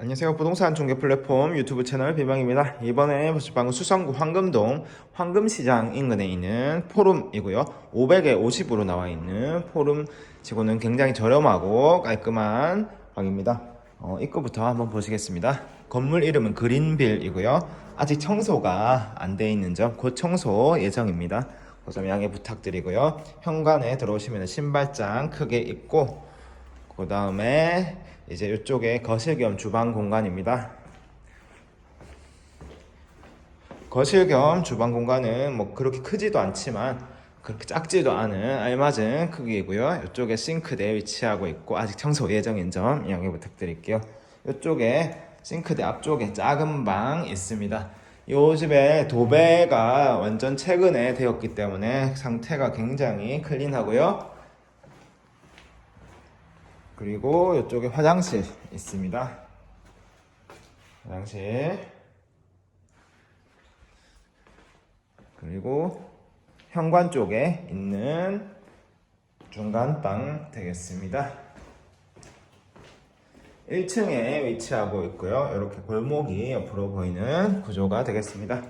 안녕하세요. 부동산 중개 플랫폼 유튜브 채널 비방입니다. 이번에 방은 수성구 황금동 황금시장 인근에 있는 포름이고요. 500에 50으로 나와 있는 포름 치고는 굉장히 저렴하고 깔끔한 방입니다. 어, 입구부터 한번 보시겠습니다. 건물 이름은 그린빌이고요. 아직 청소가 안 돼 있는 점, 곧 청소 예정입니다. 그점 양해 부탁드리고요. 현관에 들어오시면 신발장 크게 있고 그 다음에 이제 이쪽에 거실 겸 주방 공간입니다. 거실 겸 주방 공간은 뭐 그렇게 크지도 않지만 그렇게 작지도 않은 알맞은 크기이고요. 이쪽에 싱크대 위치하고 있고 아직 청소 예정인 점 양해 부탁드릴게요. 이쪽에 싱크대 앞쪽에 작은 방 있습니다. 이 집에 도배가 완전 최근에 되었기 때문에 상태가 굉장히 클린하고요. 그리고 이쪽에 화장실 있습니다. 화장실. 그리고 현관 쪽에 있는 중간 방 되겠습니다. 1층에 위치하고 있고요. 이렇게 골목이 옆으로 보이는 구조가 되겠습니다.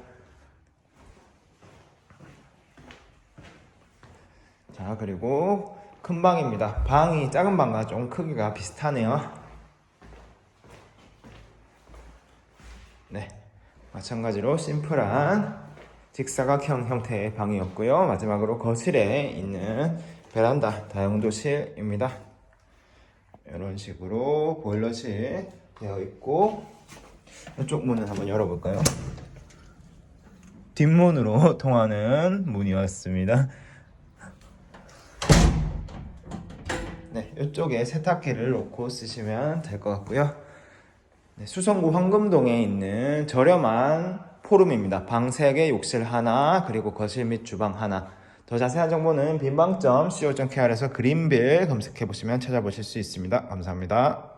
자, 그리고 큰 방입니다. 방이 작은 방과 좀 크기가 비슷하네요. 네. 마찬가지로 심플한 직사각형 형태의 방이었고요. 마지막으로 거실에 있는 베란다 다용도실입니다. 이런 식으로 보일러실 되어 있고 이쪽 문은 한번 열어볼까요? 뒷문으로 통하는 문이었습니다. 네, 이쪽에 세탁기를 놓고 쓰시면 될 것 같고요. 네, 수성구 황금동에 있는 저렴한 포룸입니다. 방 3개, 욕실 하나, 그리고 거실 및 주방 하나. 더 자세한 정보는 빈방점 co.kr에서 그린빌 검색해 보시면 찾아보실 수 있습니다. 감사합니다.